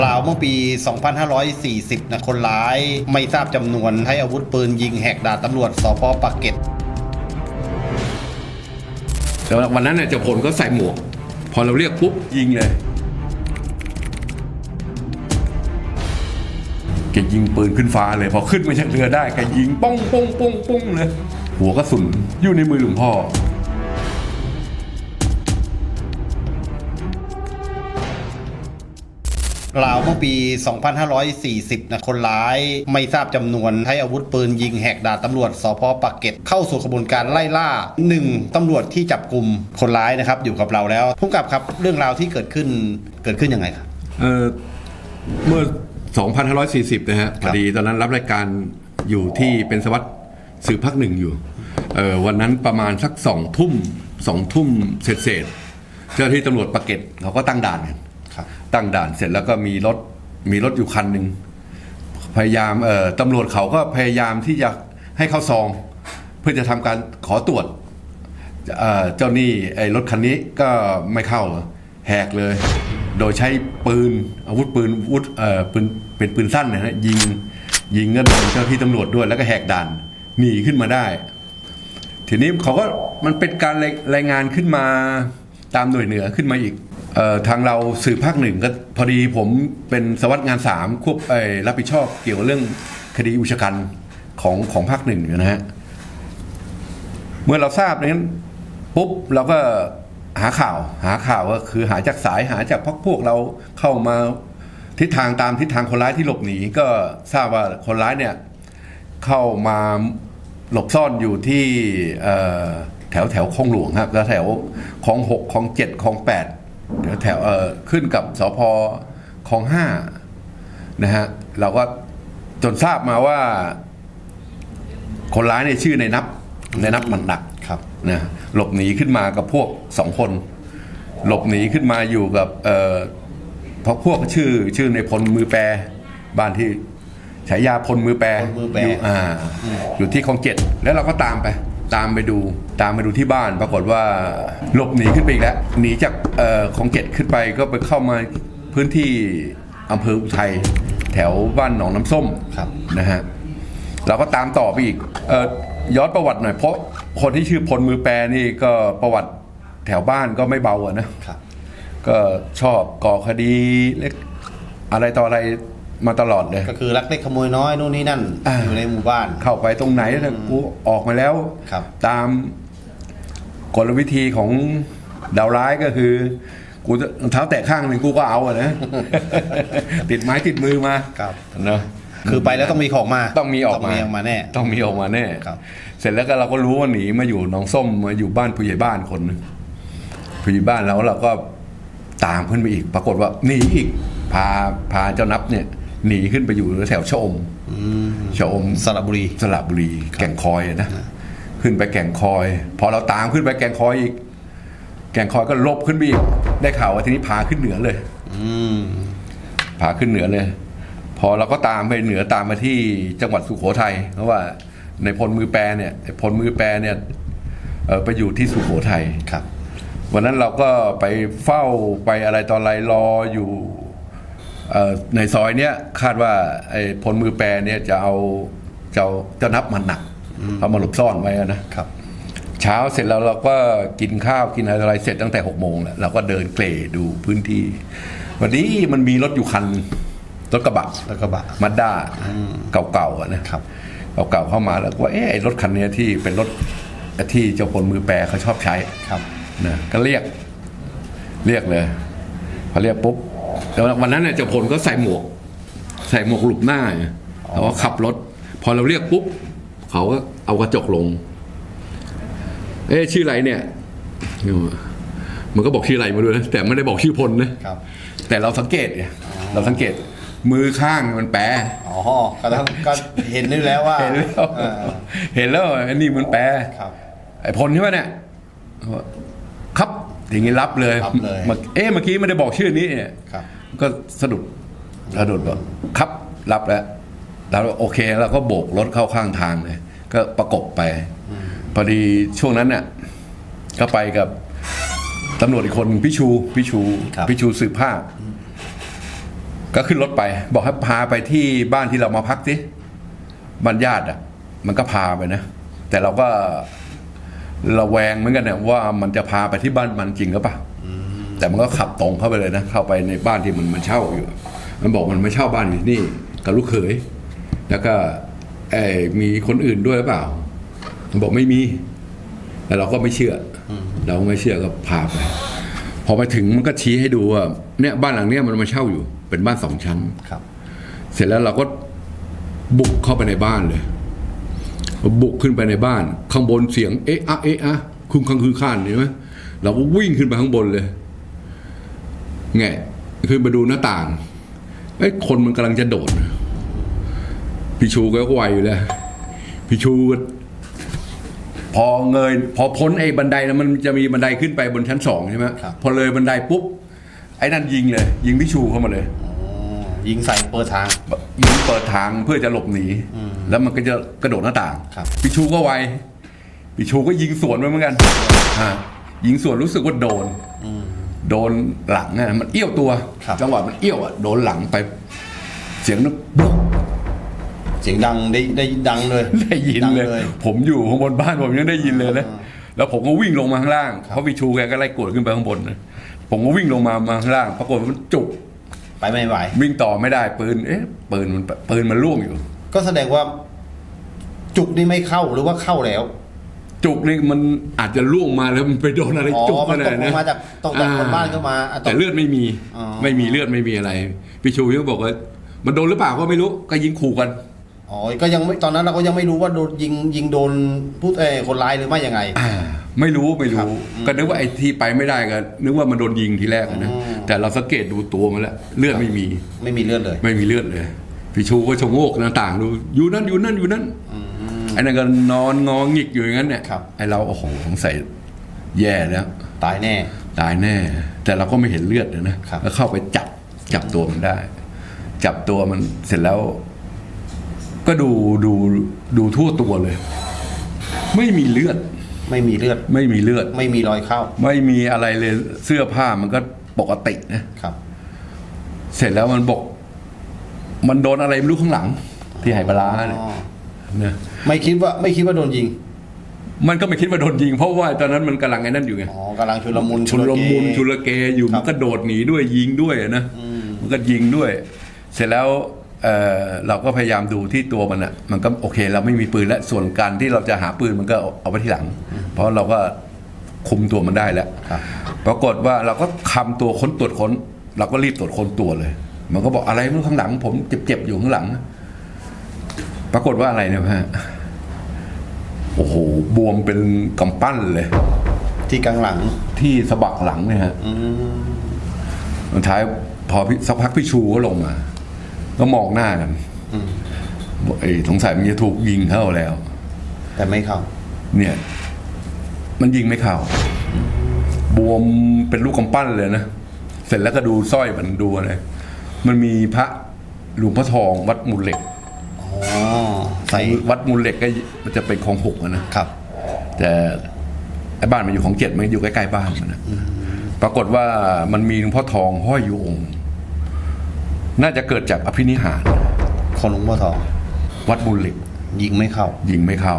ราวเมื่อปี 2540 นะคนร้ายไม่ทราบจำนวนให้อาวุธปืนยิงแหกด่านตำรวจสพปากเกร็ดแต่ว่าวันนั้นเนี่ยเจ้าผลก็ใส่หมวก พอเราเรียกปุ๊บยิงเลยแกยิงปืนขึ้นฟ้าเลย พอขึ้นมาจากเรือได้แกยิงป้องป้องป้องป้องเลย หัวกระสุนอยู่ในมือหลวงพ่อ ราวเมื่อปี 2540 นะ คนร้ายไม่ทราบจำนวนให้อาวุธปืนยิงแหกด่านตำรวจสพปากเกร็ดเข้าสู่กระบวนการไล่ล่าหนึ่งตำรวจที่จับกลุ่มคนร้ายนะครับ อยู่กับเราแล้วพุ่มกับครับเรื่องราวที่เกิดขึ้นเกิดขึ้นยังไงครับเออเมื่อ 2540 นะฮะพอดีตอนนั้นรับรายการอยู่ที่เป็นสวัสดิ์สื่อพักหนึ่งอยู่เออวันนั้นประมาณสักสองทุ่มสองทุ่มเสร็จเสร็จๆเจ้าหน้าที่ตำรวจปากเกร็ดเขาก็ตั้งด่านกันครับ ตั้งด่านเสร็จแล้วก็มีรถมีรถอยู่คันหนึ่งพยายามเอ่อตำรวจเขาก็พยายามที่จะให้เข้าซอง เพื่อจะทำการขอตรวจเอ่อเจ้าหนี้ไอ้รถคันนี้ก็ไม่เข้าแหกเลย โดยใช้ปืนอาวุธปืนอาวุธเอ่อปืนเป็นปืนสั้นนะฮะยิงยิงเงินเจ้าที่ตำรวจด้วยแล้วก็แหกด่านหนีขึ้นมาได้ ทีนี้เขาก็มันเป็นการรายงานขึ้นมาตามหน่วยเหนือขึ้นมาอีก ทางเราสื่อภาคหนึ่งก็พอดีผมเป็นสวัสดงานสามควบเอ่อรับผิดชอบเกี่ยวกับเรื่องคดีอุชกันของของภาคหนึ่งอยู่นะฮะเมื่อเราทราบนั้นปุ๊บเราก็หาข่าวหาข่าวก็คือหาจากสายหาจากพักพวกเราเข้ามาทิศทางตามทิศทางคนร้ายที่หลบหนีก็ทราบว่าคนร้ายเนี่ยเข้ามาหลบซ่อนอยู่ที่แถวแถวคลองหลวงครับแล้วแถวคลองหกคลองเจ็ดคลองแปด แถวแถวเอ่อขึ้นกับสพคลองห้านะฮะเราก็จนทราบมาว่า คนร้ายเนี่ยชื่อในนับในนับมันดักครับนะหลบหนีขึ้นมากับพวกสองคน หลบหนีขึ้นมาอยู่กับเอ่อเพราะพวกชื่อชื่อในพลมือแปรบ้านที่ฉายาพลมือแปรพลมือแปรยู่อ่าอยู่ที่คลองเจ็ดแล้วเราก็ตามไป ตามไปดูตามไปดูที่บ้านปรากฏว่าหลบหนีขึ้นไปอีกแล้วหนีจากเอ่อคลองเจ็ดขึ้นไปก็ไปเข้ามาพื้นที่อำเภออุทัยแถวบ้านหนองน้ำส้มครับนะฮะเราก็ตามต่อไปอีกเออย้อนประวัติหน่อยเพราะคนที่ชื่อพลมือแปรนี่ก็ประวัติแถวบ้านก็ไม่เบาอะนะครับ ก็ชอบก่อคดีเล็กอะไรต่ออะไร มาตลอดเลย ก็คือลักเล็กขโมยน้อยนู่นนี่นั่นอ่า อยู่ในหมู่บ้าน เข้าไปตรงไหนแล้วกูออกมาแล้ว ครับ ตามกลวิธีของดาวร้ายก็คือ กูจะรองเท้าแตะข้างหนึ่งกูก็เอาอะนะ ติดไม้ติดมือมาครับเนอะคือไปแล้วต้องมีของมาต้องมีออกมาต้องมีออกมาแน่ ต้องมีออกมาแน่ครับ เสร็จแล้วก็เราก็รู้ว่าหนีมาอยู่หนองส้มมาอยู่บ้านผู้ใหญ่บ้านคนหนึงผู้ใหญ่บ้านแล้วเราก็ตามขึ้นไปอีก ปรากฏว่าหนีอีกพาพาเจ้านับเนี่ย หนีขึ้นไปอยู่แถวชะอมชะอมสระบุรีสระบุรี แก่งคอยอะนะขึ้นไปแก่งคอย พอเราตามขึ้นไปแก่งคอยอีก แก่งคอยก็ลบขึ้นไปอีกได้ข่าวว่าทีนี้พาขึ้นเหนือเลยอืมผาขึ้นเหนือเลย พอเราก็ตามไปเหนือตามมาที่จังหวัดสุโขทัยเพราะว่าในพลมือแปรเนี่ยไอ้พลมือแปรเนี่ยเออไปอยู่ที่สุโขทัยครับวันนั้นเราก็ไปเฝ้าไปอะไรตอนอะไรรออยู่เอ่อ ในซอยเนี้ยคาดว่าไอ้พลมือแปรเนี่ยจะเอาจะเอาจะนับมันหนักเอามาหลบซ่อนไว้อะนะครับ เช้าเสร็จแล้วเราก็กินข้าวกินอะไรเสร็จตั้งแต่หกโมงแล้วเราก็เดินเกลดูพื้นที่ วันนี้มันมีรถอยู่คันหนึ่งรถกระบะแล้วก็บะมาด้าเก่าๆอะนะครับ เก่าๆเข้ามาแล้วก็ว่าเอ๊ะไอ้รถคันเนี้ยที่เป็นรถที่เจ้าพลมือแปรเขาชอบใช้ครับนะก็เรียก เรียกเลยพอเรียกปุ๊บ แต่ว่าวันนั้นเนี่ยเจ้าพลก็ใส่หมวก ใส่หมวกหลุบหน้าไงเขาก็ขับรถ พอเราเรียกปุ๊บเขาก็เอากระจกลง เอ๊ะชื่ออะไรเนี่ย มันก็บอกชื่ออะไรมาด้วยนะแต่ไม่ได้บอกชื่อพลนะครับแต่เราสังเกตไงเราสังเกตมือข้างมันแปรอ๋อ ก็ต้องก็เห็นด้วยแล้วว่า เห็นแล้วเออเห็นแล้วอันนี้มันแปรครับไอ้พลใช่ไหมเนี่ยครับ อย่างงี้รับเลยรับเลยมื่อเอ๊ะเมื่อกี้ไม่ได้บอกชื่อนี้เนี่ยครับ ก็สะดุดสะดุดบอกครับรับแล้วแล้วโอเคเราก็โบกรถเข้าข้างทางเลย ก็ประกบไปพอดีช่วงนั้นเนี่ยก็ไปกับตำรวจอีกคนพี่ชูพี่ชูครับพี่ชูสืบภาคก็ขึ้นรถไป บอกให้พาไปที่บ้านที่เรามาพักสิบ้านญาติอะ มันก็พาไปนะ แต่เราก็ ระแวงเหมือนกันเนี่ยว่ามันจะพาไปที่บ้านมันจริงหรือเปล่าแต่มันก็ขับตรงเข้าไปเลยนะ เข้าไปในบ้านที่มันมันเช่าอยู่ มันบอกมันไม่เช่าบ้านนี่นี่กับลูกเขย แล้วก็เอ้ยมีคนอื่นด้วยหรือเปล่า มันบอกไม่มีแต่เราก็ไม่เชื่ออเราก็ไม่เชื่อก็พาไป พอไปถึงมันก็ชี้ให้ดูว่าเนี่ยบ้านหลังเนี้ยมันมาเช่าอยู่ เป็นบ้านสองชั้นครับ เสร็จแล้วเราก็บุกเข้าไปในบ้านเลย บุกขึ้นไปในบ้าน ข้างบนเสียงเอ๊ะอะเอ๊ะอะคุ้มข้างคือข้านเห็นไหมเราก็วิ่งขึ้นไปข้างบนเลยแงะขึ้นไปดูหน้าต่างไอ้ยคนมันกำลังจะโดดพี่ชูก็ไวอยู่แล้วพี่ชูก็พอเงยพอพ้นไอ้บันไดแล้วมันจะมีบันไดขึ้นไปบนชั้นสองใช่ไหมครับพอเลยบันไดปุ๊บไอ้นั่นยิงเลย ยิงพี่ชูเข้ามาเลยอ๋อ ยิงใส่เปิดทาง ยิงเปิดทางเพื่อจะหลบหนี แล้วมันก็จะกระโดดหน้าต่างครับ ปิชูก็ไวปิชูก็ยิงสวนไปเหมือนกันฮะยิงสวนรู้สึกว่าโดนโดนหลังอะมันเอี้ยวตัว ครับ จังหวะมันเอี้ยวอะโดนหลังไป เสียงนึกบุ๊กเสียงดังได้ได้ดังเลยได้ยินดังเลย ผมอยู่ข้างบนบ้านผมยังได้ยินเลยนะอ่าแล้วผมก็วิ่งลงมาข้างล่างเพราะปิชูแกก็ไล่กวดขึ้นไปข้างบนนะผมก็วิ่งลงมามาข้างล่าง ปรากฏว่ามันจุก ไปไม่ไหว วิ่งต่อไม่ได้ปืน เอ๊ะปืนมันปืนมันล่วงอยู่ ก็แสดงว่าจุกนี่ไม่เข้าหรือว่าเข้าแล้ว จุกนี่มันอาจจะล่วงมาแล้วมันไปโดนอะไรอ๋อจุกมันตกลงนะมาจากตกจากบนบ้านเข้ามาอะตก แต่เลือดไม่มีอ๋อ ไม่มีเลือดไม่มีอะไรพี่ชูยังบอกว่า มันโดนหรือเปล่าก็ไม่รู้ก็ยิงขู่กัน อ๋อก็ยังไม่ตอนนั้นเราก็ยังไม่รู้ว่าโดนยิงยิงโดนผู้เออคนร้ายหรือไม่ยังไง อ่า ไม่รู้ไม่ครัรู้บก็นึกว่าไอ้ที่ไปไม่ได้ก็นึกว่ามันโดนยิงทีแรกอะนะอืมแต่เราสังเกตดูตัวมันแล้วเลือดไม่มี ไม่มีเลือดเลย ไม่มีเลือดเลยพี่ชูก็ชะโงกหน้าต่างดูอยู่นั่นอยู่นั่นอยู่นั่นไอ้นั่นก็นอนงองิกอยู่อย่างนั้นเนี่ยครับไอ้เราโอ้โหสงสัยแย่แล้ว ตายแน่ ตายแน่ แต่เราก็ไม่เห็นเลือดเลยนะครับแล้วเข้าไปจับจับตัวมันได้ จับตัวมันเสร็จแล้ว ก็ดูดูดูทั่วตัวเลย ไม่มีเลือด ไม่มีเลือด ไม่มีเลือด ไม่มีรอยเข้า ไม่มีอะไรเลยเสื้อผ้ามันก็ปกตินะครับ เสร็จแล้วมันบอก มันโดนอะไรไม่รู้ข้างหลัง ที่ไหปลาร้าเนี่ยอ๋อ นะไม่คิดว่าไม่คิดว่าโดนยิงมันก็ไม่คิดว่าโดนยิง เพราะว่าตอนนั้นมันกำลังไอ้นั่นอยู่ไง อ๋อกำลังชุลมุนชุลมุนเก ชุลเกอยู่ครับมันก็โดดหนีด้วยยิงด้วยนะอืม มันก็ยิงด้วย เสร็จแล้ว เอ่อเราก็พยายามดูที่ตัวมันอะมันก็โอเค เราไม่มีปืนแล้วส่วนการที่เราจะหาปืนมันก็เอาไว้ที่หลัง เพราะเราก็คุมตัวมันได้แล้วครับปรากฏว่าเราก็คำตัวค้นตรวจค้น เราก็รีบตรวจค้นตัวเลย มันก็บอกอะไรไม่รู้ข้างหลัง ผมเจ็บๆอยู่ข้างหลัง ปรากฏว่าอะไรเนี่ยฮะโอ้โหบวมเป็นกำปั้นเลย ที่กลางหลังที่สะบักหลังเนี่ยฮะอืมสุดท้ายพอพี่สักพักพี่ชูก็ลงมา ก็มองหน้ากันอืมบอกไอ้สงสัยมันจะถูกยิงเข้าแล้ว แต่ไม่เข้า เนี่ย มันยิงไม่เข้า บวมเป็นลูกกำปั้นเลยนะ เสร็จแล้วก็ดูสร้อยมันดูอะไรมันมีพระหลวงพ่อทองวัดมูลเหล็กอ๋อใส่วัดมูลเหล็กก็มันจะเป็นของหกอะนะครับ แต่ไอ้บ้านมันอยู่ของเจ็ดมันอยู่ใกล้ๆบ้านมันนะปรากฏว่ามันมีหลวงพ่อทองห้อยอยู่องค์ น่าจะเกิดจากอภินิหารคนหลวงพ่อทองวัดมูลเหล็กยิงไม่เข้า ยิงไม่เข้า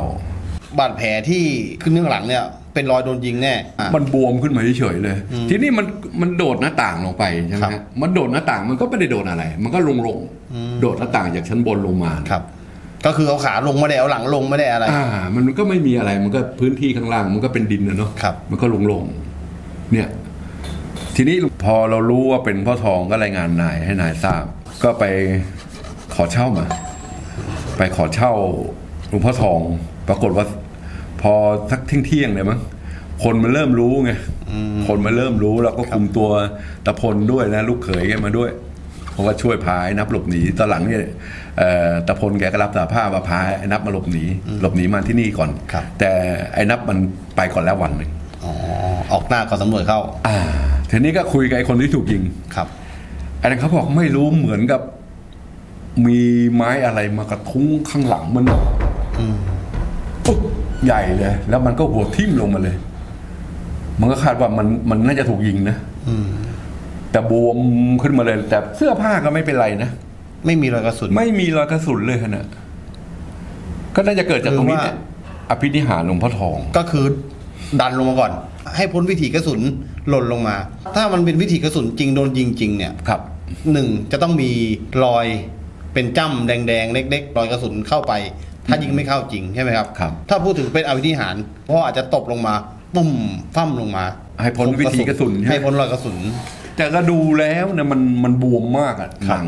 บาดแผลที่ขึ้นเนื้อหลังเนี่ย เป็นรอยโดนยิงแน่อะ มันบวมขึ้นมาเฉยๆเลยทีนี้มันมันโดดหน้าต่างลงไปใช่ไหมครัฮะบมันโดดหน้าต่างมันก็ไม่ได้โดดอะไร มันก็ลงลงโดดหน้าต่างจากชั้นบนลงมาครับ ก็คือเอาขาลงไม่ได้เอาหลังลงไม่ได้อะไร อ่า มันก็ไม่มีอะไรมันก็พื้นที่ข้างล่างมันก็เป็นดินนะเนาะครับ มันก็ลงลงเนี่ย ทีนี้พอเรารู้ว่าเป็นพ่อทองก็รายงานนายให้นายทราบ ก็ไปขอเช่ามา ไปขอเช่าหลวงพ่อทอง ปรากฏว่า พอสักเที่ยงเที่ยงๆเลยมั้งคนมันเริ่มรู้ไงคนมันเริ่มรู้แล้วก็คุมตัวตะพลด้วยนะ ลูกเขยแกมาด้วยเพราะว่าช่วยพาไอ้นับหลบหนีตอนหลังเนี่ยเอ่อตะพลแกก็รับสารภาพว่าพาไอ้นับมาหลบหนีหลบหนีมาที่นี่ก่อนครับแต่ไอ้นับมันไปก่อนแล้ววันหนึ่ง อ๋อออกหน้าก่อนตำรวจเข้า อ่าทีนี้ก็คุยกับไอ้คนที่ถูกยิงครับไอ้นั้นเขาบอกไม่รู้เหมือนกับ มีไม้อะไรมากระทุ้งข้างหลังมันปุ๊บใหญ่เลย แล้วมันก็หัวทิ่มลงมาเลย มันก็คาดว่ามันมันน่าจะถูกยิงนะอืมแต่บวมขึ้นมาเลย แต่เสื้อผ้าก็ไม่เป็นไรนะไม่มีรอยกระสุนไม่มีรอยกระสุนเลยนะก็น่าจะเกิดจากตรงนี้หรือว่าเนี่ยอภินิหารหลวงพ่อทอง ก็คือ ดันลงมาก่อน ให้พ้นวิถีกระสุนหล่นลงมา ถ้ามันเป็นวิถีกระสุนจริงโดนยิงจริงเนี่ยครับหนึ่งจะต้องมีรอยเป็นจ้ำแดงๆ เล็ก ๆ รอยกระสุนเข้าไป ถ้ายิงไม่เข้าจริงใช่ไหมครับ ครับ ถ้าพูดถึงเป็นอภินิหาร เพราะอาจจะตกลงมาปุ้มฟั่มลงมาให้พ้นวิถีกระสุนใช่ไหมให้พ้นรอยกระสุน แต่ก็ดูแล้วเนี่ยมันมันบวมมากอะครับหนัง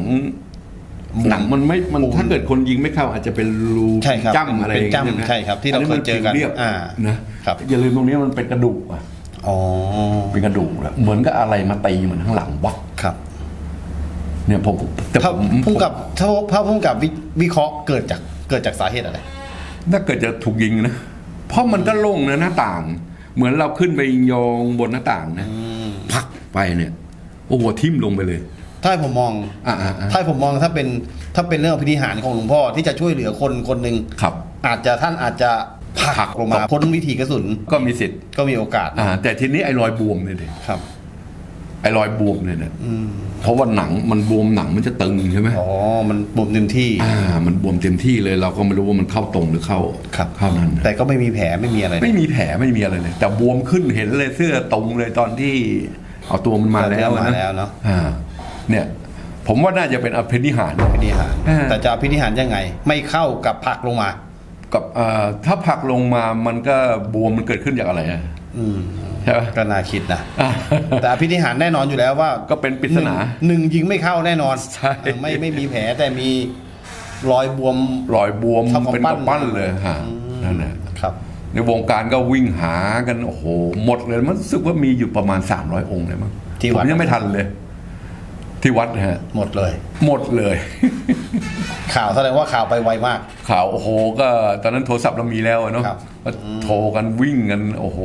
หนังมันไม่มันบวมถ้าเกิดคนยิงไม่เข้าอาจจะเป็นรูใช่ครับจ้ำอะไรเป็นจ้ำอย่างงี้ยนะใช่ครับ ที่เรานนี้เคยเจอกันมัผิวเรียบอ่านะครับอย่าลืมตรงนี้มันเป็นกระดูกอะอ๋อเป็นกระดูกแล้วเหมือนกับอะไรมาตีเหมือนข้างหลังวักครับเนี่ยผมแต่ถ้าผมพุ่งกับถ้าถ้าพุ่งกับวิวิเคราะห์เกิดจากเกิดจากสาเหตุอะไรถ้าเกิดจะถูกยิงนะ เพราะมันก็โล่งนะหน้าต่าง เหมือนเราขึ้นไปยองบนหน้าต่างนะพักไปเนี่ย โอ้โหทิ่มลงไปเลย ถ้าให้ผมมองอ่าอ่าอ่าถ้าให้ผมมองถ้าเป็นถ้าเป็นเรื่องอภินิหารของหลวงพ่อที่จะช่วยเหลือคนคนหนึ่งครับ อาจจะท่านอาจจะผลัผลักกลงมาตก พ้นวิถีกระสุนก็มีสิทธิ์ก็มีโอกาสอ่าแต่ทีนี้ไอ้รอยบวมเนี่ยดิครับ ไอ้รอยบวมเนี่ยนะเพราะว่าหนังมันบวมหนังมันจะตึงใช่ไหมอ๋อมันบุ่มเต็มที่ อ่า มันบวมเต็มที่เลยเราก็ไม่รู้ว่ามันเข้าตรงหรือเข้าครับ เข้านั้นแต่ก็ไม่มีแผลไม่มีอะไร ไม่มีแผลไม่มีอะไรเลย แต่บวมขึ้นเห็นเลยเสื้อตรงเลยตอนที่ เอาตัวมันมาแล้วมานะแล้วเนาะอ่า เนี่ยผมว่าน่าจะเป็นอภินิหารอภินิหาร อ่า แต่จะอภินิหารยังไง ไม่เข้ากับผลักลงมา กับเอ่อถ้าผลักลงมามันก็บวมมันเกิดขึ้นจากอะไรอะอืมใช่ไหม ก็น่าคิดนะอ่าแต่อภินิหารแน่นอนอยู่แล้วว่าก็เป็นปริศนาหนึ่งหนึ่งยิงไม่เข้าแน่นอนใช่ เออไม่ไม่มีแผลแต่มีรอยบวม รอยบวมเท่ากับเป็นปั้กนระปั้นเลยฮะนั่นแหละครับ ในวงการก็วิ่งหากันโอ้โหหมดเลยมันรู้สึกว่ามีอยู่ประมาณ 300 องค์เลยมั้งที่วัด ผมยังไม่ทันเลย ที่วัดนะฮะ หมดเลย หมดเลย ข่าวแสดงว่าข่าวไปไวมาก ข่าวโอ้โห ก็ตอนนั้นโทรศัพท์เรามีแล้วอะเนาะครับ ก็โทรกันวิ่งกันโอ้โห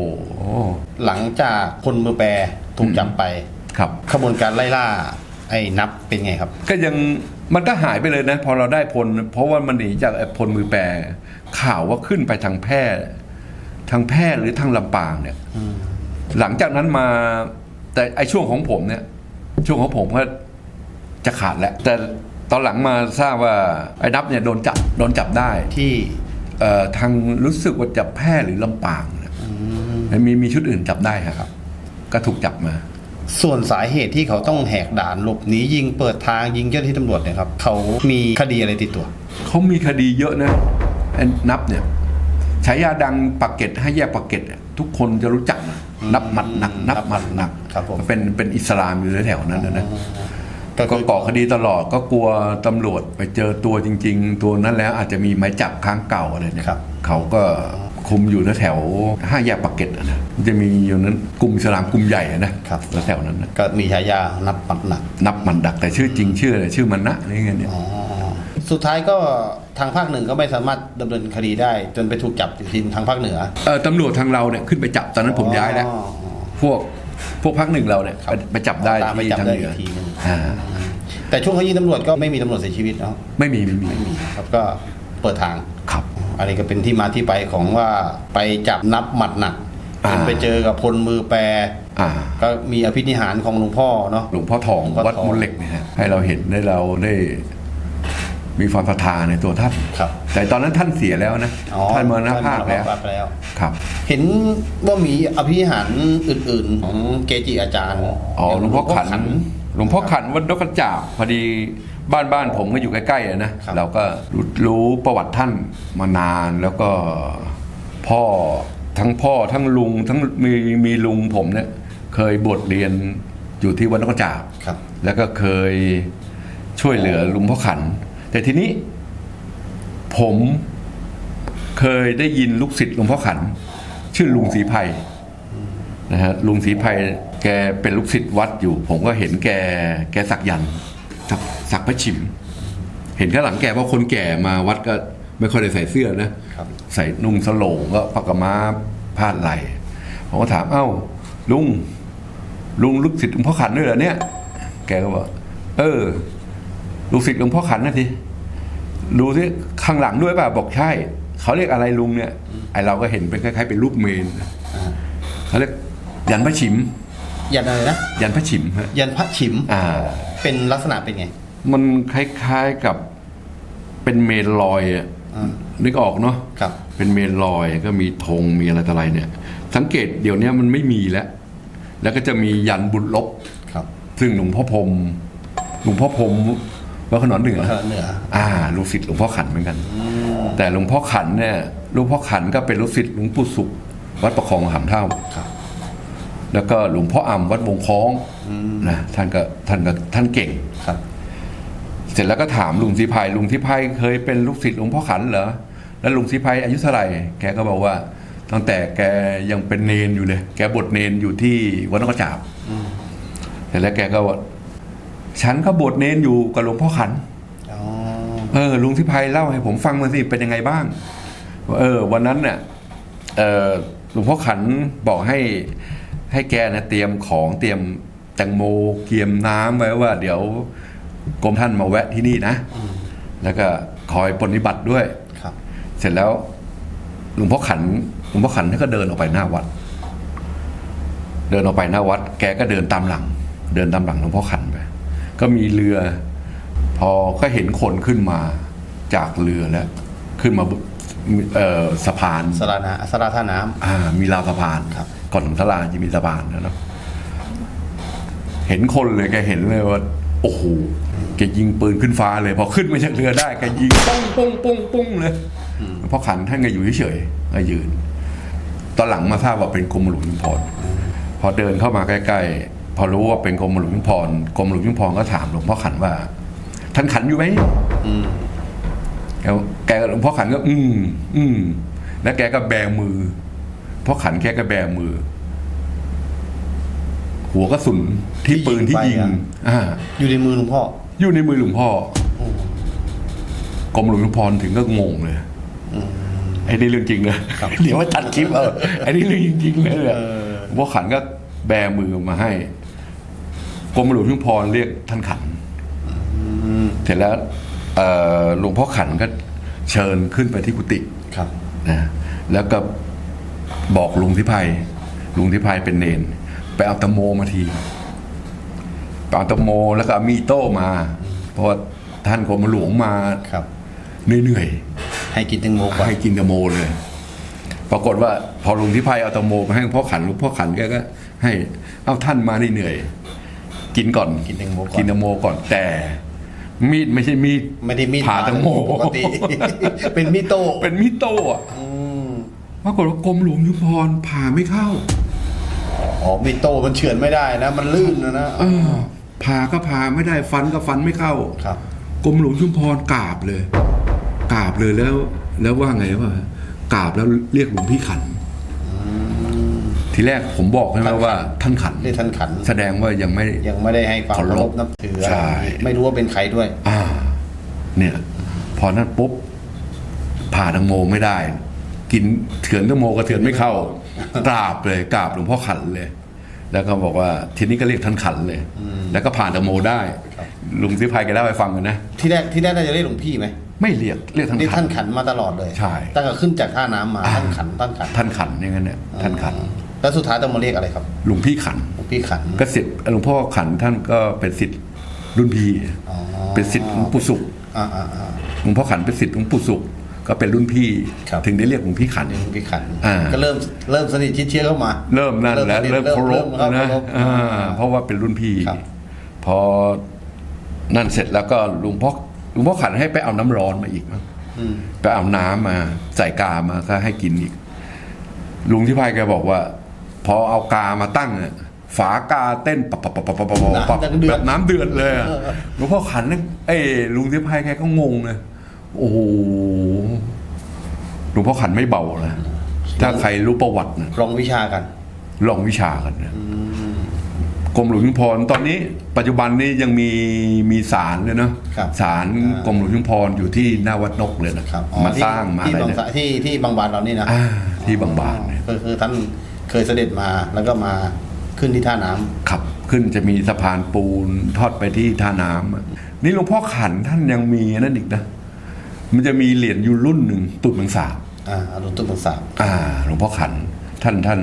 หลังจากคนมือแปรถูกจับไปครับ ขบวนการไล่ล่า ไอ้นับเป็นไงครับ ก็ยังมันก็หายไปเลยนะ พอเราได้พล เพราะว่ามันหนีจากไอ้พลมือแปรข่าวว่าขึ้นไปทางแพร่ทางแพร่หรือทางลำปางเนี่ยหลังจากนั้นมาแต่ไอช่วงของผมเนี่ย ช่วงของผมก็ จะขาดแล้วแต่ตอนหลังมาทราบว่าไอ้นับเนี่ยโดนจับโดนจับได้ที่เอ่อทางรู้สึกว่าจะแพร่หรือลำปางนะมีมีชุดอื่นจับได้ครับ ก็ถูกจับมา ส่วนสาเหตุที่เขาต้องแหกด่านหลบหนียิงเปิดทางยิงเจ้าหน้าที่ตำรวจเนี่ยครับเขามีคดีอะไรติดตัวเขามีคดีเยอะนะไอ้นับเนี่ยฉายาดังปักเก็ตให้แยกปักเก็ตอะทุกคนจะรู้จักนะนับหมัดหนัก นับหมัดหนักครับผมเป็นเป็นอิสลามอยู่แถวๆนั้นนะนะ ก็ก็คือก่อคดีตลอดก็กลัวตำรวจไปเจอตัวจริง ๆ ตัวนั้นแล้วอาจจะมีหมายจับค้างเก่าอะไรเนี่ยครับ เขาก็คุมอยู่แถวๆห้าแยกปักเก็ตอะนะมันจะมีอยู่นั้นกลุ่มอิสลามกลุ่มใหญ่อะนะครับ แถวๆนั้นนะก็มีฉายานับปัดหนักนับมันดักแต่ชื่อจริงชื่ออะไรชื่อมันนะนี่ไงเนี่ย อ๋อสุดท้ายก็ทางภาคหนึ่งก็ไม่สามารถดำเนินคดีได้ จนไปถูกจับอยู่ที่ทางภาคเหนือ เออตำรวจทางเราเนี่ยขึ้นไปจับตอนนั้นผมย้ายแล้ว อ๋อ พวก พวกพักหนึ่งเราเนี่ยครับไปไปจับได้ตามไปที่จับทางได้เหนืออีกทีหนึ่งอ่าแต่ช่วงเขายิงตำรวจก็ไม่มีตำรวจเสียชีวิตเนาะไม่มีไม่มีไม่มีครับก็เปิดทาง ครับ อันนี้ก็เป็นที่มาที่ไปของว่าไปจับนับหมัดหนักอ่า จนไปเจอกับพลมือแปร อ่า ก็มีอภินิหารของหลวงพ่อเนาะ หลวงพ่อทองหลวงพ่อวัดทอง มูลเหล็กเนี่ยฮะให้เราเห็นได้เราได้ มีความศรัทธาในตัวท่านครับ แต่ตอนนั้นท่านเสียแล้วนะอ๋อท่านมรณภาพแล้วท่นมรณภาพแล้ว ครับเห็นว่ามีอภินิหารอื่นๆ ของเกจิอาจารย์อ๋อหลวงพ่อขันหลวงพ่อขันวัดดกกระจาบพอดีบ้านบ้านผมก็อยู่ใกล้ๆอะนะครับเราก็รู้รู้ประวัติท่านมานานแล้วก็พ่อทั้งพ่อทั้งลุงทั้งมีมีลุงผมเนี่ย เคยบวชเรียนอยู่ที่วัดดกกระจาบ ครับ แล้วก็เคยช่วยเหลือลุงพ่อขัน แต่ทีนี้ผมเคยได้ยินลูกศิษย์หลวงพ่อขัน ชื่อลุงศรีไพรนะฮะลุงศรีไพรแกเป็นลูกศิษย์วัดอยู่ ผมก็เห็นแกแกสักยันต์สักสักพระชิม เห็นข้างหลังแกเพราะคนแก่มาวัดก็ไม่ค่อยได้ใส่เสื้อนะครับใส่นุ่งสโลงก็ปักกะม้าพาดไหลผมก็ถามเอ้า ลุง ลุงลูกศิษย์หลวงพ่อขันด้วยเหรอเนี่ย แกก็บอกเออ ลูกศิษย์หลวงพ่อขันนะทีดูสิข้างหลังด้วยป่ะบอกใช่ เขาเรียกอะไรลุงเนี่ยไอเราก็เห็นเป็นคล้ายๆเป็นรูปเมนอ่าเขาเรียกยันพระชิม ยันอะไรนะ ยันพระฉิมฮะยันพระฉิม อ่า เป็นลักษณะเป็นไง มันคล้ายๆกับเป็นเมนลอยอะอ่านึกออกเนาะครับเป็นเมนลอยก็มีธงมีอะไรต่ออะไรเนี่ย สังเกตเดี๋ยวนี้มันไม่มีแล้ว แล้วก็จะมียันบุญลบครับ ซึ่งหลวงพ่อพรหมหลวงพ่อพรหม วัดขนอนเหนือเออเหนือ อ่าลูกศิษย์หลวงพ่อขันเหมือนกัน แต่หลวงพ่อขันเนี่ยหลวงพ่อขันก็เป็นลูกศิษย์หลวงปู่สุข วัดประคองหามเท่าครับ แล้วก็หลวงพ่ออ่ำวัดวงคล้องนะท่านก็ท่านก็ท่านเก่ง ครับ เสร็จแล้วก็ถามลุงสิภัยลุงสิภัยเคยเป็นลูกศิษย์หลวงพ่อขันเหรอแล้วลุงสิภัยอายุเท่าไหร่แกก็บอกว่า ตั้งแต่แกยังเป็นเนนอยู่เลย แกบวชเนนอยู่ที่วัดนกกระจาบเสร็จแล้วแกก็ว่า ฉันก็บวชเนนอยู่กับหลวงพ่อขันอ๋อเออลุงทิพายเล่าให้ผมฟังมาสิเป็นยังไงบ้างว่าเออ วันนั้นเนี่ยเออหลวงพ่อขันบอกให้ให้แกนะเตรียมของเตรียมแตงโมเกียมน้ำไว้ว่า เดี๋ยวกรมท่านมาแวะที่นี่นะ แล้วก็คอยปฏิบัติด้วยครับ เสร็จแล้วหลวงพ่อขันหลวงพ่อขันท่านก็เดินออกไปหน้าวัด เดินออกไปหน้าวัด แกก็เดินตามหลัง เดินตามหลังหลวงพ่อขันไป ก็มีเรือ พอก็เห็นคนขึ้นมาจากเรือแล้ว ขึ้นมาบเอ่อสะพานสรานาสราท่าน้ำ อ่ามีราวสะพานครับ ก่อนถึงสะพานจะมีสะพานนะเนาะเห็นคนเลยแกเห็นเลยว่า โอ้โหแกยิงปืนขึ้นฟ้าเลย พอขึ้นมาจากเรือได้แกยิงปุ้งปุ้งปุ้งปุ้งเลยเพราะขันท่านก็อยู่เฉยๆก็ยืน ตอนหลังมาทราบว่าเป็นกรมหลวงชุมพรพอเดินเข้ามาใกล้ๆ พอรู้ว่าเป็นกรมหลวงชุมพรกรมหลวงชุมพรก็ถามหลวงพ่อขันว่า ท่านขันอยู่ไหมอืมแกแกกับหลวงพ่อขันก็ อืมอืมแล้วแกก็แบมือพ่อขันแกก็แบมือ หัวกระสุนที่ปืนที่ยิงอ่าอยู่ในมือหลวงพ่อ อยู่ในมือหลวงพ่ออมกรมหลวงชุมพรถึงก็งงเลยไอ้นี่เรื่องจริงเลยเดี๋ยวว่าตัดคลิปเออไอ้นี่เรื่องจริงๆเลยอะหลวงพ่อขันก็แบมือมาให้ กรมหลวงชุมพรเรียกท่านขันเสร็จแล้วเอ่อหลวงพ่อขันก็เชิญขึ้นไปที่กุฏิครับนะแล้วก็บอกลุงทิพายลุงทิพายเป็นเนน ไปเอาตะโมมาทีไปเอาตะโมแล้วก็เอามีดโต้มา เพราะว่าท่านกรมหลวงมาครับเหนื่อยให้กินแตงโมก่อนๆให้กินตะโมเลย ปรากฏว่าพอลุงทิพายเอาตะโมมาให้หลวงพ่อขันหลวงพ่อขันแกก็ ให้เอาท่านมานี่เหนื่อย กินก่อนกินแตงโมก่อน กินตะโมก่อนแต่ มีดไม่ใช่มีดไม่ได้มีดผ่าแตงโมปกติ เป็นมีดโต้เป็นมีดโต้อะอืมปรากฏว่ากรมหลวงยุพรผ่าไม่เข้า อ๋อมีดโต้มันเฉือนไม่ได้นะ มันลื่นนะนะเออผ่าก็ผ่าไม่ได้ฟันก็ฟันไม่เข้าครับ กรมหลวงชุมพรกราบเลยกราบเลยแล้ว แล้วว่าไงว่ากราบแล้วเรียกหลวงพี่ขัน ทีแรกผมบอกใช่ไหมว่าท่านขันเรียกท่านขัน แสดงว่ายังไม่ยังไม่ได้ให้ความเคารพเคารพนับถืออะไรใช่ไม่รู้ว่าเป็นใครด้วย อ่า เนี่ย พอนั้นปุ๊บผ่าตังโมไม่ได้ กินเถือนตังโมก็เถือนไม่เข้ากราบเลยกราบหลวงพ่อขันเลย แล้วก็บอกว่าทีนี้ก็เรียกท่านขันเลย แล้วก็ผ่านตังโมได้ครับลุงทิพายแกเล่าให้ฟังกันนะที่แรกที่แรกน่าจะเรียกหลวงพี่ไหมไม่เรียกเรียกท่านเรียกขัท่านนขันมาตลอดเลยใช่ตั้งแต่ขึ้นจากท่าน้ำมาอ่าท่านขันท่านขันท่านขันอย่างนั้นเนี่ยท่านขัน แล้วสุดท้ายต้องมาเรียกอะไรครับหลวงพี่ขันหลวงพี่ขันก็สิทธิ์หลวงพ่อขันท่านก็เป็นสิทธิ์รุ่นพี่อ๋อเป็นสิทธิ์หลวงปู่สุขอ่าอ่าอ่าหลวงพ่อขันเป็นสิทธิ์หลวงปู่สุขก็เป็นรุ่นพี่ครับถึงได้เรียกหลวงพี่ขันเรียกหลวงพี่ขันอ่าก็เริ่มเริ่มสนิทชิดเชื้อเข้ามา เริ่มนั่นแหล้วสทเริ่มเคารพเริ่มนะเคารพอ่าเพราะว่าเป็นรุ่นพี่ครับพอนั่นเสร็จแล้วก็หลวงพ่อหลวงพ่อขันให้ไปเอาน้ำร้อนมาอีกมั้งอืมไปเอาน้ำมาใส่กามาก็ให้กินอีกลุงที่พายแกบอกว่า พอเอากามาตั้งอะฝากาเต้นปับปับปับปับปับปับปับแบบน้ำเดือดเลยอะหลวงพ่อขันเนี่ยเอ้ยลุงที่พายแกก็งงเลยโอ้โหหลวงพ่อขันไม่เบาเลยถ้าใครรู้ประวัตินะลองวิชากันลองวิชากันนะกรมหลวงชุมพรตอนนี้ ปัจจุบันนี้ยังมีมีศาลเลยเนาะครับศาลกรมหลวงชุมพรอยู่ที่หน้าวัดนกเลยนะครับอ๋อมาที่สร้างมาที่อะไรบางเนี่ยสะที่ที่บางบานเรานี่นะอ่าที่บางบานเนี่ยก็คือท่าน เคยเสด็จมาแล้วก็มาขึ้นที่ท่าน้ำ ขับขึ้นจะมีสะพานปูนทอดไปที่ท่าน้ำอะนี่หลวงพ่อขันท่านยังมีนั่นอีกนะ มันจะมีเหรียญอยู่รุ่นหนึ่งตุดมังสาบ อ่าอรุณตุมังสาบอ่าหลวงพ่อขันท่านท่าน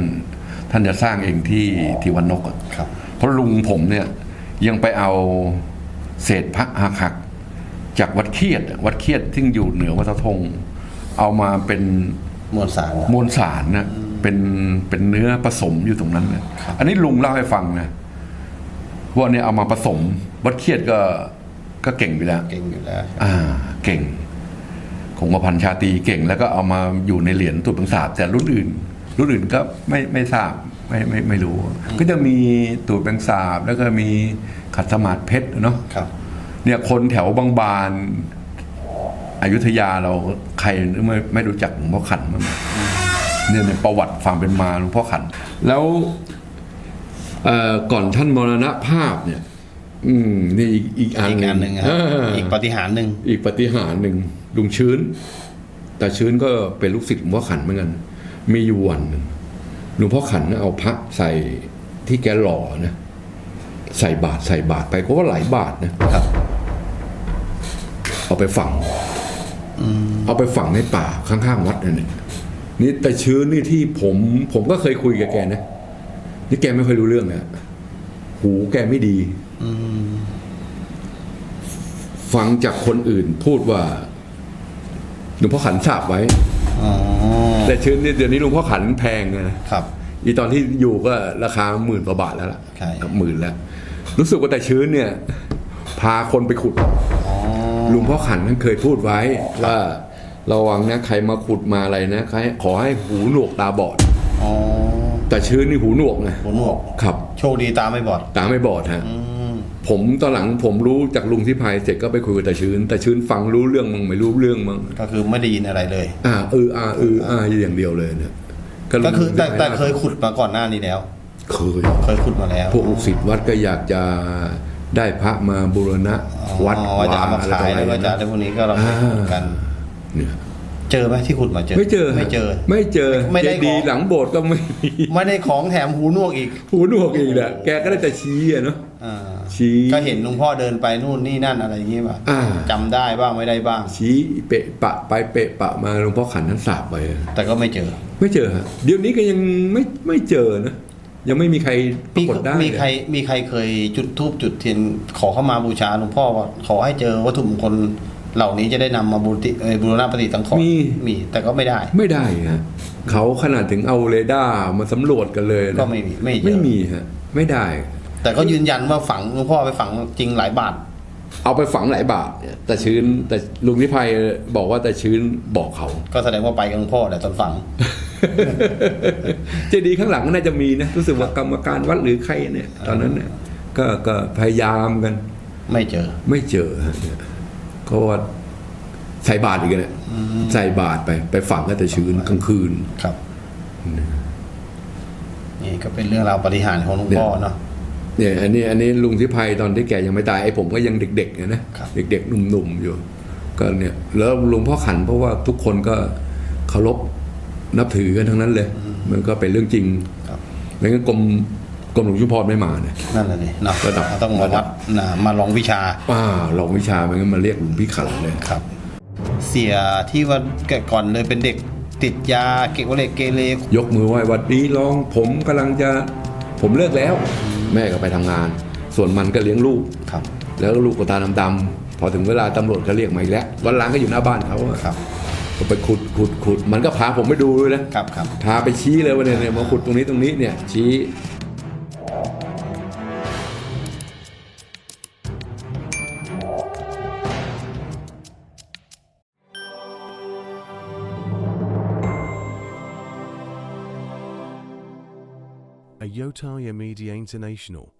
ท่านจะสร้างเองที่ที่วันนกอะครับ เพราะลุงผมเนี่ย ยังไปเอาเศษพระหักหักๆจากวัดเคียดอะวัดเคียดที่อยู่เหนือวัดตะทง เอามาเป็นมวลสารมวลสารนะ เป็นเป็นเนื้อผสมอยู่ตรงนั้นนะอันนี้ลุงเล่าให้ฟังนะว่าเนี่ยเอามาผสมวัดเคียดก็ก็เก่งไปแล้ว เก่งอยู่แล้ว อ่า เก่งคงกระพันชาตรีเก่ง แล้วก็เอามาอยู่ในเหรียญตุดบังสาบแต่รุ่นอื่น รุ่นอื่นก็ไม่ไม่ทราบไม่ไม่ไม่รู้ ก็จะมีตูดแบงสาบ แล้วก็มีขัดสมาธิเพชรเนาะครับ เนี่ยคนแถวบางบานอยุธยาเราใครไม่ไม่รู้จักหลวงพ่อขันมั้าง เนี่ยในประวัติความเป็นมาหลวงพ่อขัน แล้วเอ่อก่อนท่านมรณภาพเนี่ย อืมนี่อีกอีกอันอีกหนึ่อันหนึ่งครับาอีกปาฏิหารย์หนึ่งอีกปฏิหารย์หนึ่งลุงชื้น แต่ชื้นก็เป็นลูกศิษย์หลวงพ่อขันเหมือนกัน มีอยู่วันหนึ่งหลวงพ่อขันน่ะเอาพระใส่ที่แกหล่อนะใส่บาทใส่บาทไปเพราะว่าหลายบาทนะครับ เอาไปฝังเอาไปฝังในป่าข้างๆวัดนั่นเอง นี่แต่ชื้นนี่ที่ผม ผมก็เคยคุยกับแกนะนี่แกไม่ค่อยรู้เรื่องนะหูแกไม่ดีฟังจากคนอื่นพูดว่าหลวงพ่อขันสาบไว้อ๋อแต่ชื้นนี่เดี๋ยวนี้หลวงพ่อขันแพงนะครับ อีตอนที่อยู่ก็ราคาหมื่นกว่าบาทแล้วล่ะใช่กับหมื่นแล้ว รู้สึกว่าแต่ชื้นเนี่ย พาคนไปขุดอ๋อหลวงพ่อขันท่านเคยพูดไว้ว่า ระวังนะใครมาขุดมาอะไรนะใครขอให้หูหนวกตาบอด อ๋อแต่ชื้นนี่หูหนวกไงหูหนวกครับ โชคดีตาไม่บอด ตาไม่บอดฮะ อืม ผมตอนหลังผมรู้จากลุงที่พายเสร็จก็ไปคุยกับแต่ชื้นแต่ชื้นฟังรู้เรื่องมั้งไม่รู้เรื่องมั้งก็คือไม่ได้ยินอะไรเลย อ่าเอออ่าเอออ่าอย่างเดียวเลยเนี่ยก็คือแต่แต่ลุงเคยขุดมาก่อนหน้านี้แล้ว เคย เคยขุดมาแล้ว พวกลูกศิษย์วัดก็อยากจะได้พระมาบูรณะ วัดอ๋อว่าจะเอามาขายอะไรแล้วว่าจะนะอะไรพวกนี้ก็เราเคยขุดกันเนี่ย เจอไหมที่ขุดมาเจอ ไม่เจอไม่เจอ ไม่เจอไม่ได้เจดีของย์หลังโบสถ์ก็ไม่มีไม่ได้ของแถมหูหนวกอีกหูหนวกอีกแหละแกก็ได้แต่ชี้อะเนาะ อ่าชี้ก็เห็นหลวงพ่อเดินไปนู่นนี่นั่นอะไรอย่างงี้ป่ะอ่า จำได้บ้างไม่ได้บ้าง ชี้เปะปะไปเปะปะมาหลวงพ่อขันท่านสาบไปอะแต่ก็ไม่เจอไม่เจอฮะเดี๋ยวนี้ก็ยังไม่ไม่เจอนะยังไม่มีใครปรามีกฏได้มีใครมีใครเคยจุดธูปจุดเทียนขอเข้ามาบูชาหลวงพ่อว่าขอให้เจอวัตถุมงคล เหล่านี้จะได้นำมาบูติเอ่อบูรณะปฏิสังขรณ์มีมี แต่ก็ไม่ได้ ไม่ได้ฮะเขาขนาดถึงเอาเรดาร์มาสำรวจกันเลยนะก็ไม่มีไม่เจอไม่มีฮะไม่ได้ แต่ก็ยืนยันว่าฝังหลวงพ่อไปฝังจริงหลายบาท เอาไปฝังหลายบาทเนี่ยแต่ชื้นแต่ลุงนิพัยบอกว่าแต่ชื้นบอกเขา ก็แสดงว่าไปกับหลวงพ่อแต่ตอนฝังเจดีย์ข้างหลังก็น่าจะมีนะรู้สึกว่ากรรมการวัดหรือใครเนี่ย ตอนนั้นเนี่ยก็ก็พยายามกัน ไม่เจอ ไม่เจอฮะ เนี่ยก็ว่าใส่บาทอีกเนี่ยใส่บาทไป ไปฝังก็แต่ชื้นกลางคืนครับนี่ก็เป็นเรื่องราวปฏิหารย์ของหลวงพ่อเนาะเนี่ยอันนี้อันนี้ลุงที่ภัยตอนที่แกยังไม่ตายไอ้ผมก็ยังเด็กๆนะนะครับเด็กๆหนุ่มๆอยู่ ก็เนี่ยแล้วหลวงพ่อขันเพราะว่าทุกคนก็เคารพนับถือกันทั้งนั้นเลย มันก็เป็นเรื่องจริงครับไม่งั้นกรม กรมหลวงชุมพรไม่มาเนี่ย นั่นแหละนี่เนาะระดับต้องมาวัดนะมาลองวิชาป้าลองวิชาไม่งั้นมาเรียกหลวงพี่ขันเลย ครับ เสียที่ว่าแกก่อนเลยเป็นเด็กติดยาเก็บวเลเกเรยกมือไหว้วัดนี้ลองผมกำลังจะผมเลิกแล้ว แม่ก็ไปทำงาน ส่วนมันก็เลี้ยงลูก ครับ แล้วลูกก็ตาดำๆพอถึงเวลาตำรวจก็เรียกมาอีกแล้ววันหลังก็อยู่หน้าบ้านเขาอะครับ ก็ไปขุดขุดขุดมันก็พาผมไปดูเลยนะครับครับ พาไปชี้เลยว่าเนี่ยเนี่ยมาขุดตรงนี้ตรงนี้เนี่ยชี้ Media International